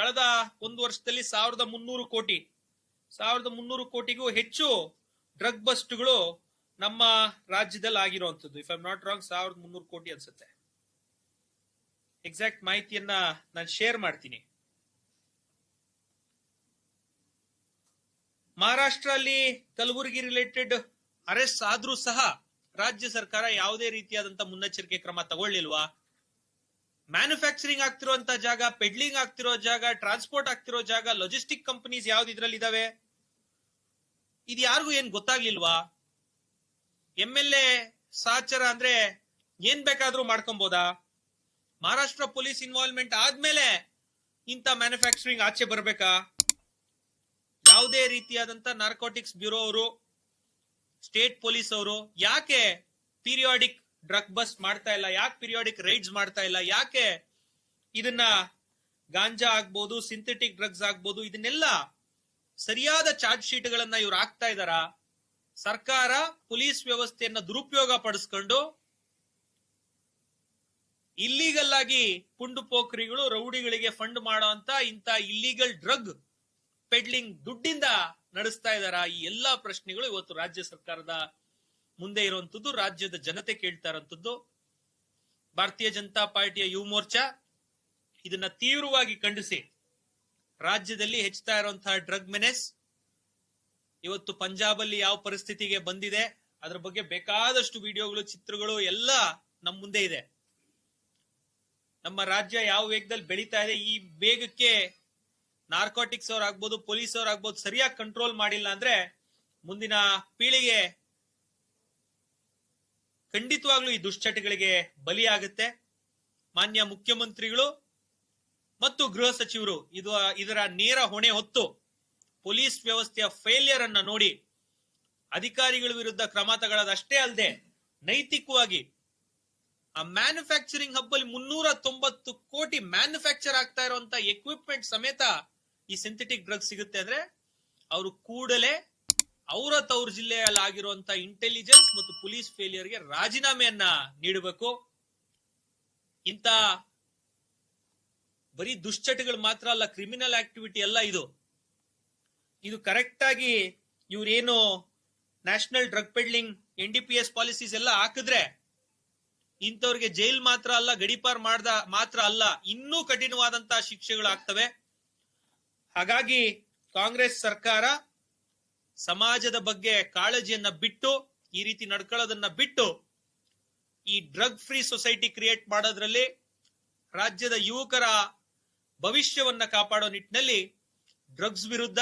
ಕಳೆದ ಒಂದು ವರ್ಷದಲ್ಲಿ ಸಾವಿರದ ಮುನ್ನೂರು ಕೋಟಿ, ಸಾವಿರದ ಮುನ್ನೂರು ಕೋಟಿಗೂ ಹೆಚ್ಚು ಡ್ರಗ್ ಬಸ್ಟ್ಗಳು ನಮ್ಮ ರಾಜ್ಯದಲ್ಲಿ ಆಗಿರುವಂಥದ್ದು ಇಫ್ ಐಮ್ ನಾಟ್ ರಾಂಗ್ ಸಾವಿರದ ಮುನ್ನೂರು ಕೋಟಿ ಅನ್ಸುತ್ತೆ. ಎಕ್ಸಾಕ್ಟ್ ಮಾಹಿತಿಯನ್ನ ನಾನು ಶೇರ್ ಮಾಡ್ತೀನಿ. ಮಹಾರಾಷ್ಟ್ರ ಅಲ್ಲಿ ಕಲಬುರಗಿ ರಿಲೇಟೆಡ್ ಅರೆಸ್ಟ್ ಆದ್ರೂ ಸಹ ರಾಜ್ಯ ಸರ್ಕಾರ ಯಾವುದೇ ರೀತಿಯಾದಂತ ಮುನ್ನೆಚ್ಚರಿಕೆ ಕ್ರಮ ತಗೊಳ್ಳಿಲ್ವಾ? ಮ್ಯಾನುಫ್ಯಾಕ್ಚರಿಂಗ್ ಆಗ್ತಿರುವಂತ ಜಾಗ ಪೆಡ್ಲಿಂಗ್ ಆಗ್ತಿರೋ ಜಾಗ ಟ್ರಾನ್ಸ್ಪೋರ್ಟ್ ಆಗ್ತಿರೋ ಜಾಗ ಲಾಜಿಸ್ಟಿಕ್ ಕಂಪನೀಸ್ ಯಾವ್ದು ಇದ್ರಲ್ಲಿ ಇದಾವೆ? ಇದು ಯಾರಿಗೂ ಏನ್ ಗೊತ್ತಾಗ್ಲಿಲ್ವಾ? ಎಂ ಎಲ್ ಎ ಸಾಚರ ಅಂದ್ರೆ ಏನ್ ಬೇಕಾದ್ರೂ ಮಾಡ್ಕೊಬೋದಾ? ಮಹಾರಾಷ್ಟ್ರ ಪೊಲೀಸ್ ಇನ್ವಾಲ್ವ್ಮೆಂಟ್ ಆದ್ಮೇಲೆ ಇಂಥ ಮ್ಯಾನುಫ್ಯಾಕ್ಚರಿಂಗ್ ಆಚೆ ಬರ್ಬೇಕಾ? ಯಾವುದೇ ರೀತಿಯಾದಂತ ನಾರ್ಕೋಟಿಕ್ಸ್ ಬ್ಯೂರೋ ಅವರು ಸ್ಟೇಟ್ ಪೊಲೀಸ್ ಅವರು, ಯಾಕೆ ಪೀರಿಯಾಡಿಕ್ ಡ್ರಗ್ ಬಸ್ ಮಾಡ್ತಾ ಇಲ್ಲ, ಯಾಕೆ ಪಿರಿಯಾಡಿಕ್ ರೈಡ್ಸ್ ಮಾಡ್ತಾ ಇಲ್ಲ, ಯಾಕೆ ಇದನ್ನ ಗಾಂಜಾ ಆಗ್ಬೋದು ಸಿಂಥೆಟಿಕ್ ಡ್ರಗ್ಸ್ ಆಗ್ಬೋದು, ಇದನ್ನೆಲ್ಲ ಸರಿಯಾದ ಚಾರ್ಜ್ ಶೀಟ್ಗಳನ್ನ ಇವ್ರು ಹಾಕ್ತಾ ಇದಾರ ಸರ್ಕಾರ ಪೊಲೀಸ್ ವ್ಯವಸ್ಥೆಯನ್ನ ದುರುಪಯೋಗ ಪಡಿಸ್ಕೊಂಡು ಇಲ್ಲಿಗಲ್ ಆಗಿ ಪುಂಡು ಪೋಖ್ರಿಗಳು ರೌಡಿಗಳಿಗೆ ಫಂಡ್ ಮಾಡೋ ಅಂತ ಇಂತ ಇಲ್ಲಿಗಲ್ ಡ್ರಗ್ ಪೆಡ್ಲಿಂಗ್ ದುಡ್ಡಿಂದ ನಡೆಸ್ತಾ ಇದಾರ ಈ ಎಲ್ಲಾ ಪ್ರಶ್ನೆಗಳು ಇವತ್ತು ರಾಜ್ಯ ಸರ್ಕಾರದ ಮುಂದೆ ಇರುವಂತದ್ದು ರಾಜ್ಯದ ಜನತೆ ಕೇಳ್ತಾ ಇರುವಂತದ್ದು ಭಾರತೀಯ ಜನತಾ ಪಾರ್ಟಿಯ ಯುವ ಮೋರ್ಚಾ ಇದನ್ನ ತೀವ್ರವಾಗಿ ಖಂಡಿಸಿ ರಾಜ್ಯದಲ್ಲಿ ಹೆಚ್ಚುತ್ತಾ ಇರುವಂತಹ ಡ್ರಗ್ ಮೆನೆಸ್ ಇವತ್ತು ಪಂಜಾಬ್ ಅಲ್ಲಿ ಯಾವ ಪರಿಸ್ಥಿತಿಗೆ ಬಂದಿದೆ, ಅದ್ರ ಬಗ್ಗೆ ಬೇಕಾದಷ್ಟು ವಿಡಿಯೋಗಳು, ಚಿತ್ರಗಳು ಎಲ್ಲ ನಮ್ಮ ಮುಂದೆ ಇದೆ. ನಮ್ಮ ರಾಜ್ಯ ಯಾವ ವೇಗದಲ್ಲಿ ಬೆಳೀತಾ ಇದೆ, ಈ ವೇಗಕ್ಕೆ ನಾರ್ಕೋಟಿಕ್ಸ್ ಅವ್ರು ಆಗ್ಬೋದು ಪೊಲೀಸ್ ಅವ್ರು ಆಗ್ಬೋದು ಸರಿಯಾಗಿ ಕಂಟ್ರೋಲ್ ಮಾಡಿಲ್ಲ ಅಂದ್ರೆ ಮುಂದಿನ ಪೀಳಿಗೆ ಖಂಡಿತವಾಗ್ಲೂ ಈ ದುಶ್ಚಟಗಳಿಗೆ ಬಲಿಯಾಗುತ್ತೆ. ಮಾನ್ಯ ಮುಖ್ಯಮಂತ್ರಿಗಳು ಮತ್ತು ಗೃಹ ಸಚಿವರು, ಇದು ಇದರ ನೇರ ಹೊಣೆ ಹೊತ್ತು ಪೊಲೀಸ್ ವ್ಯವಸ್ಥೆಯ ಫೇಲಿಯರ್ ಅನ್ನ ನೋಡಿ ಅಧಿಕಾರಿಗಳ ವಿರುದ್ಧ ಕ್ರಮ ತಗೊಳ್ಳೋದಷ್ಟೇ ಅಲ್ಲದೆ ನೈತಿಕವಾಗಿ ಆ ಮ್ಯಾನುಫ್ಯಾಕ್ಚರಿಂಗ್ ಹಬ್ಬಲ್ಲಿ ಮುನ್ನೂರ ತೊಂಬತ್ತು ಕೋಟಿ ಮ್ಯಾನುಫ್ಯಾಕ್ಚರ್ ಆಗ್ತಾ ಇರುವಂತ ಎಕ್ವಿಪ್ಮೆಂಟ್ ಸಮೇತ ಈ ಸಿಂಥೆಟಿಕ್ ಡ್ರಗ್ ಸಿಗುತ್ತೆ ಅಂದ್ರೆ ಅವರು ಕೂಡಲೇ ಅವರ ತವ್ರ ಜಿಲ್ಲೆಯಲ್ಲಿ ಆಗಿರುವಂತ ಇಂಟೆಲಿಜೆನ್ಸ್ ಮತ್ತು ಪೊಲೀಸ್ ಫೇಲಿಯರ್ಗೆ ರಾಜೀನಾಮೆಯನ್ನ ನೀಡಬೇಕು. ಇಂತ ಬರೀ ದುಶ್ಚಟಗಳು ಮಾತ್ರ ಅಲ್ಲ ಕ್ರಿಮಿನಲ್ ಆಕ್ಟಿವಿಟಿ ಎಲ್ಲ ಇದು. ಇದು ಕರೆಕ್ಟ್ ಆಗಿ ಇವ್ರೇನು national drug peddling N D P S policies ಎಲ್ಲ ಹಾಕಿದ್ರೆ ಇಂಥವ್ರಿಗೆ ಜೈಲ್ ಮಾತ್ರ ಅಲ್ಲ, ಗಡಿಪಾರ್ ಮಾಡ್ದ ಮಾತ್ರ ಅಲ್ಲ, ಇನ್ನೂ ಕಠಿಣವಾದಂತಹ ಶಿಕ್ಷೆಗಳು ಆಗ್ತವೆ. ಹಾಗಾಗಿ ಕಾಂಗ್ರೆಸ್ ಸರ್ಕಾರ ಸಮಾಜದ ಬಗ್ಗೆ ಕಾಳಜಿಯನ್ನ ಬಿಟ್ಟು, ಈ ರೀತಿ ನಡ್ಕೊಳ್ಳೋದನ್ನ ಬಿಟ್ಟು, ಈ ಡ್ರಗ್ ಫ್ರೀ ಸೊಸೈಟಿ ಕ್ರಿಯೇಟ್ ಮಾಡೋದ್ರಲ್ಲಿ ರಾಜ್ಯದ ಯುವಕರ ಭವಿಷ್ಯವನ್ನ ಕಾಪಾಡೋ ನಿಟ್ಟಿನಲ್ಲಿ ಡ್ರಗ್ಸ್ ವಿರುದ್ಧ,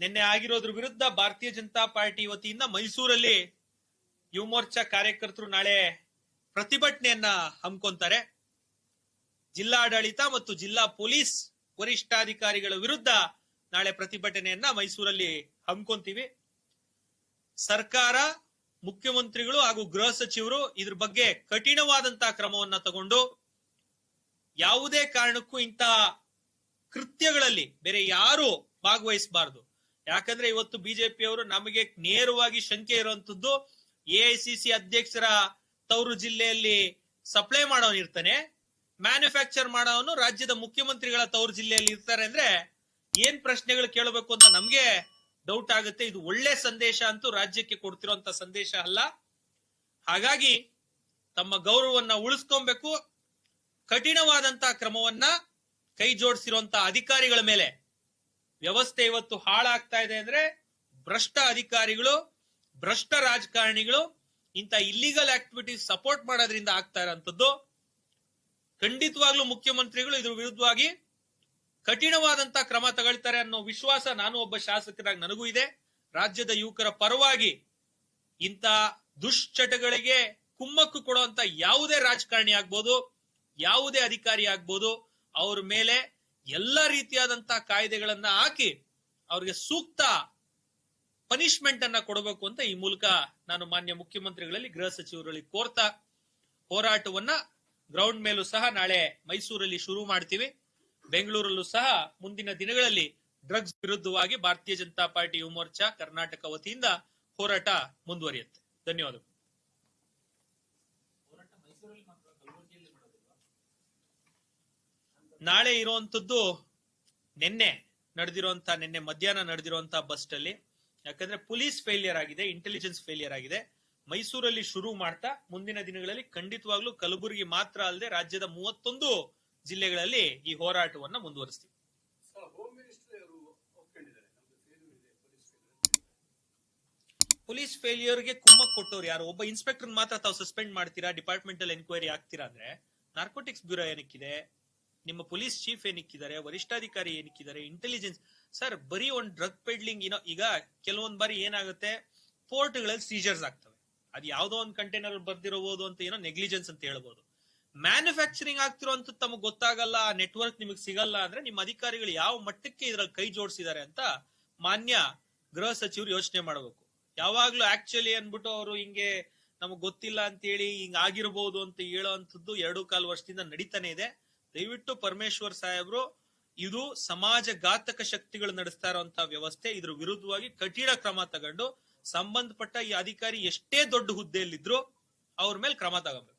ನಿನ್ನೆ ಆಗಿರೋದ್ರ ವಿರುದ್ಧ ಭಾರತೀಯ ಜನತಾ ಪಾರ್ಟಿ ವತಿಯಿಂದ ಮೈಸೂರಲ್ಲಿ ಯುವ ಮೋರ್ಚಾ ಕಾರ್ಯಕರ್ತರು ನಾಳೆ ಪ್ರತಿಭಟನೆಯನ್ನ ಹಮ್ಮಿಕೊಂತಾರೆ. ಜಿಲ್ಲಾಡಳಿತ ಮತ್ತು ಜಿಲ್ಲಾ ಪೊಲೀಸ್ ವರಿಷ್ಠಾಧಿಕಾರಿಗಳ ವಿರುದ್ಧ ನಾಳೆ ಪ್ರತಿಭಟನೆಯನ್ನ ಮೈಸೂರಲ್ಲಿ ಹಮ್ಮಿಕೊಂತೀವಿ. ಸರ್ಕಾರ, ಮುಖ್ಯಮಂತ್ರಿಗಳು ಹಾಗೂ ಗೃಹ ಸಚಿವರು ಇದ್ರ ಬಗ್ಗೆ ಕಠಿಣವಾದಂತಹ ಕ್ರಮವನ್ನ ತಗೊಂಡು ಯಾವುದೇ ಕಾರಣಕ್ಕೂ ಇಂತಹ ಕೃತ್ಯಗಳಲ್ಲಿ ಬೇರೆ ಯಾರು ಭಾಗವಹಿಸಬಾರದು. ಯಾಕಂದ್ರೆ ಇವತ್ತು ಬಿಜೆಪಿಯವರು ನಮಗೆ ನೇರವಾಗಿ ಶಂಕೆ ಇರುವಂತದ್ದು ಎಐಸಿಸಿ ಅಧ್ಯಕ್ಷರ ತವರು ಜಿಲ್ಲೆಯಲ್ಲಿ ಸಪ್ಲೈ ಮಾಡೋನ್ ಇರ್ತಾನೆ ಮ್ಯಾನುಫ್ಯಾಕ್ಚರ್ ಮಾಡೋನು ರಾಜ್ಯದ ಮುಖ್ಯಮಂತ್ರಿಗಳ ತವರು ಜಿಲ್ಲೆಯಲ್ಲಿ ಇರ್ತಾರೆ ಅಂದ್ರೆ ಏನ್ ಪ್ರಶ್ನೆಗಳು ಕೇಳಬೇಕು ಅಂತ ನಮ್ಗೆ ಡೌಟ್ ಆಗುತ್ತೆ. ಇದು ಒಳ್ಳೆ ಸಂದೇಶ ಅಂತೂ ರಾಜ್ಯಕ್ಕೆ ಕೊಡ್ತಿರೋಂತ ಸಂದೇಶ ಅಲ್ಲ. ಹಾಗಾಗಿ ತಮ್ಮ ಗೌರವವನ್ನ ಉಳಿಸ್ಕೊಬೇಕು. ಕಠಿಣವಾದಂತಹ ಕ್ರಮವನ್ನ ಕೈ ಜೋಡಿಸಿರುವಂತ ಅಧಿಕಾರಿಗಳ ಮೇಲೆ. ವ್ಯವಸ್ಥೆ ಇವತ್ತು ಹಾಳಾಗ್ತಾ ಇದೆ ಅಂದ್ರೆ ಭ್ರಷ್ಟ ಅಧಿಕಾರಿಗಳು, ಭ್ರಷ್ಟ ರಾಜಕಾರಣಿಗಳು ಇಂಥ ಇಲ್ಲಿಗಲ್ ಆಕ್ಟಿವಿಟೀಸ್ ಸಪೋರ್ಟ್ ಮಾಡೋದ್ರಿಂದ ಆಗ್ತಾ ಇರೋಂಥದ್ದು. ಖಂಡಿತವಾಗ್ಲೂ ಮುಖ್ಯಮಂತ್ರಿಗಳು ಇದ್ರ ವಿರುದ್ಧವಾಗಿ ಕಠಿಣವಾದಂತ ಕ್ರಮ ತಗೊಳ್ತಾರೆ ಅನ್ನೋ ವಿಶ್ವಾಸ ನಾನು ಒಬ್ಬ ಶಾಸಕರಾಗಿ ನನಗೂ ಇದೆ. ರಾಜ್ಯದ ಯುವಕರ ಪರವಾಗಿ ಇಂಥ ದುಶ್ಚಟಗಳಿಗೆ ಕುಮ್ಮಕ್ಕು ಕೊಡುವಂತ ಯಾವುದೇ ರಾಜಕಾರಣಿ ಆಗ್ಬೋದು, ಯಾವುದೇ ಅಧಿಕಾರಿ ಆಗ್ಬೋದು, ಅವ್ರ ಮೇಲೆ ಎಲ್ಲ ರೀತಿಯಾದಂತಹ ಕಾಯ್ದೆಗಳನ್ನ ಹಾಕಿ ಅವ್ರಿಗೆ ಸೂಕ್ತ ಪನಿಷ್ಮೆಂಟ್ ಅನ್ನ ಕೊಡಬೇಕು ಅಂತ ಈ ಮೂಲಕ ನಾನು ಮಾನ್ಯ ಮುಖ್ಯಮಂತ್ರಿಗಳಲ್ಲಿ ಗೃಹ ಸಚಿವರಲ್ಲಿ ಕೋರ್ತಾ ಹೋರಾಟವನ್ನ ಗ್ರೌಂಡ್ ಮೇಲೂ ಸಹ ನಾಳೆ ಮೈಸೂರಲ್ಲಿ ಶುರು ಮಾಡ್ತೀವಿ. ಬೆಂಗಳೂರಲ್ಲೂ ಸಹ ಮುಂದಿನ ದಿನಗಳಲ್ಲಿ ಡ್ರಗ್ಸ್ ವಿರುದ್ಧವಾಗಿ ಭಾರತೀಯ ಜನತಾ ಪಾರ್ಟಿ ಯುವ ಮೋರ್ಚಾ ಕರ್ನಾಟಕ ವತಿಯಿಂದ ಹೋರಾಟ ಮುಂದುವರಿಯುತ್ತೆ. ಧನ್ಯವಾದಗಳು. ನಾಳೆ ಇರುವಂತದ್ದು ನಿನ್ನೆ ನಡೆದಿರುವಂತ ನಿನ್ನೆ ಮಧ್ಯಾಹ್ನ ನಡೆದಿರುವಂತಹ ಬಸ್ ಅಲ್ಲಿ ಯಾಕಂದ್ರೆ ಪೊಲೀಸ್ ಫೇಲಿಯರ್ ಆಗಿದೆ ಇಂಟೆಲಿಜೆನ್ಸ್ ಫೇಲಿಯರ್ ಆಗಿದೆ. ಮೈಸೂರಲ್ಲಿ ಶುರು ಮಾಡ್ತಾ ಮುಂದಿನ ದಿನಗಳಲ್ಲಿ ಖಂಡಿತವಾಗ್ಲೂ ಕಲಬುರಗಿ ಮಾತ್ರ ಅಲ್ಲದೆ ರಾಜ್ಯದ ಮೂವತ್ತೊಂದು ಜಿಲ್ಲೆಗಳಲ್ಲಿ ಈ ಹೋರಾಟವನ್ನ ಮುಂದುವರಿಸ್ತೀವಿ. ಪೊಲೀಸ್ ಫೇಲಿಯರ್ಗೆ ಕುಮ್ಮಕ್ ಕೊಟ್ಟವ್ರು ಯಾರು? ಒಬ್ಬ ಇನ್ಸ್ಪೆಕ್ಟರ್ ಮಾತ್ರ ತಾವು ಸಸ್ಪೆಂಡ್ ಮಾಡ್ತೀರಾ? ಡಿಪಾರ್ಟ್ಮೆಂಟಲ್ ಎನ್ಕ್ವೈರಿ ಆಗ್ತೀರಾ ಅಂದ್ರೆ ನಾರ್ಕೋಟಿಕ್ಸ್ ಬ್ಯೂರೋ ಏನಕ್ಕಿದೆ? ನಿಮ್ಮ ಪೊಲೀಸ್ ಚೀಫ್ ಏನಕ್ಕಿದ್ದಾರೆ? ವರಿಷ್ಠಾಧಿಕಾರಿ ಏನಕ್ಕಿದ್ದಾರೆ? ಇಂಟೆಲಿಜೆನ್ಸ್ ಸರ್ ಬರೀ ಒಂದ್ ಡ್ರಗ್ ಪೆಡ್ಲಿಂಗ್ ಏನೋ ಈಗ ಕೆಲವೊಂದ್ ಬಾರಿ ಏನಾಗುತ್ತೆ? ಪೋರ್ಟ್ಗಳಲ್ಲಿ ಸೀಜರ್ಸ್ ಆಗ್ತವೆ. ಅದು ಯಾವ್ದೋ ಒಂದ್ ಕಂಟೈನರ್ ಬರ್ದಿರಬಹುದು ಅಂತ ಏನೋ ನೆಗ್ಲಿಜೆನ್ಸ್ ಅಂತ ಹೇಳ್ಬೋದು. ಮ್ಯಾನುಫ್ಯಾಕ್ಚರಿಂಗ್ ಆಗ್ತಿರೋ ಅಂತ ತಮಗೆ ಗೊತ್ತಾಗಲ್ಲ, ಆ ನೆಟ್ವರ್ಕ್ ನಿಮಗೆ ಸಿಗಲ್ಲ ಅಂದ್ರೆ ನಿಮ್ಮ ಅಧಿಕಾರಿಗಳು ಯಾವ ಮಟ್ಟಕ್ಕೆ ಇದ್ರಲ್ಲಿ ಕೈ ಜೋಡಿಸಿದ್ದಾರೆ ಅಂತ ಮಾನ್ಯ ಗೃಹ ಸಚಿವರು ಯೋಚನೆ ಮಾಡಬೇಕು. ಯಾವಾಗ್ಲೂ ಆಕ್ಚುಲಿ ಅನ್ಬಿಟ್ಟು ಅವರು ಹಿಂಗೆ ನಮಗ್ ಗೊತ್ತಿಲ್ಲ ಅಂತ ಹೇಳಿ ಹಿಂಗ್ ಆಗಿರ್ಬೋದು ಅಂತ ಹೇಳೋ ಅಂತದ್ದು ಎರಡು ಕಾಲು ವರ್ಷದಿಂದ ನಡೀತಾನೆ ಇದೆ. ದಯವಿಟ್ಟು ಪರಮೇಶ್ವರ್ ಸಾಹೇಬ್ರು ಇದು ಸಮಾಜ ಘಾತಕ ಶಕ್ತಿಗಳು ನಡೆಸ್ತಾ ಇರುವಂತಹ ವ್ಯವಸ್ಥೆ. ಇದ್ರ ವಿರುದ್ಧವಾಗಿ ಕಠಿಣ ಕ್ರಮ ತಗೊಂಡು ಸಂಬಂಧಪಟ್ಟ ಈ ಅಧಿಕಾರಿ ಎಷ್ಟೇ ದೊಡ್ಡ ಹುದ್ದೆಯಲ್ಲಿದ್ರು ಅವ್ರ ಮೇಲೆ ಕ್ರಮ ತಗೋಬೇಕು.